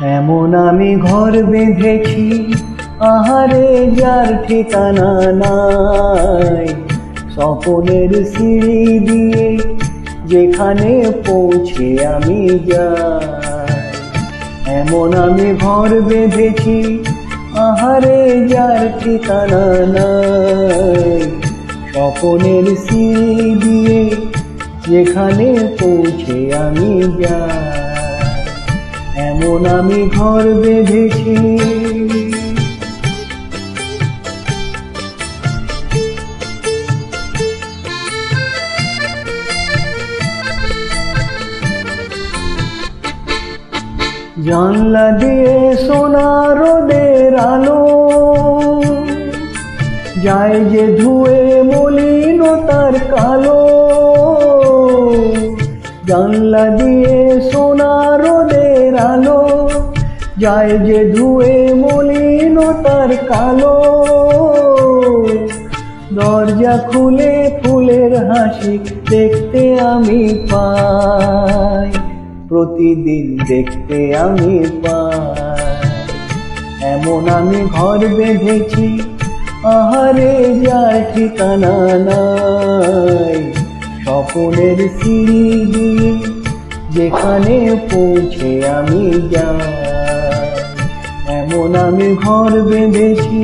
এমন আমি ঘর বেঁধেছি, আহারে যার ঠিকানা নাই। স্বপনের সিঁড়ি দিয়ে যেখানে পৌঁছে আমি যাই। এমন আমি ঘর বেঁধেছি, আহারে যার ঠিকানা নাই। স্বপনের সিঁড়ি দিয়ে যেখানে পৌঁছে আমি যাই। এমন আমি ঘর বেঁধেছি। জানলা দিয়ে সোনা রোদের আলো, যায় যে ধুয়ে মলিন তার কালো। জানলা দিয়ে সোনা রোদের আলো, যায় যে ধুয়ে মলিনতার কালো। দরজা খুলে ফুলের হাসি দেখতে আমি পাই, প্রতিদিন দেখতে আমি পাই। এমন আমি ঘর বেঁধেছি, আহারে যার ঠিকানা নাই। স্বপনের সিঁড়ি দিয়ে যেখানে পৌঁছে আমি যাই, এমন আমি ঘর বেঁধেছি।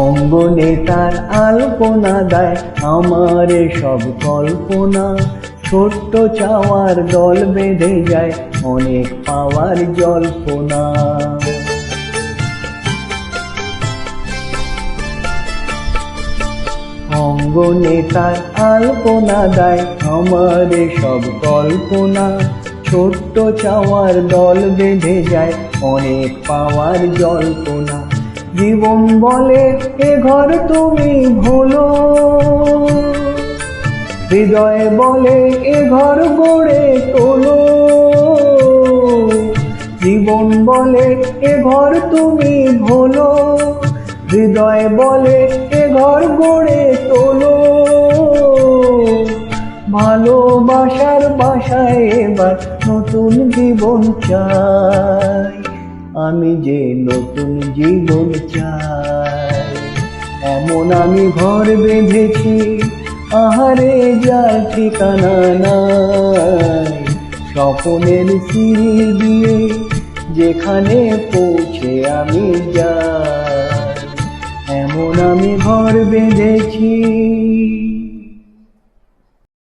অঙ্গনে তার আলপনা দেয় আমার সব কল্পনা। ছোট্ট চাওয়ার দল বেঁধে যায় অনেক পাওয়ার জল্পনা। অঙ্গনে তার আলপনা দেয়। আমার সব কল্পনা, ছোট্ট চাওয়ার দল বেঁধে যায়। অনেক পাওয়ার জল্পনা। জীবন বলে, এ ঘর তুমি ভুলো। হৃদয় বলে, এ ঘর গড়ে তোলো। জীবন বলে, এ ঘর তুমি ভোলো। হৃদয় বলে, এ ঘর গড়ে তোলো। ভালোবাসার বাসায় এবার নতুন জীবন চাই। আমি যে নতুন জীবন চাই। এমন আমি ঘর বেঁধেছি, আহারে যার ঠিকানা নাই। স্বপনের সিঁড়ি দিয়ে যেখানে পৌঁছে আমি যাই। এমন আমি ঘর বেঁধেছি।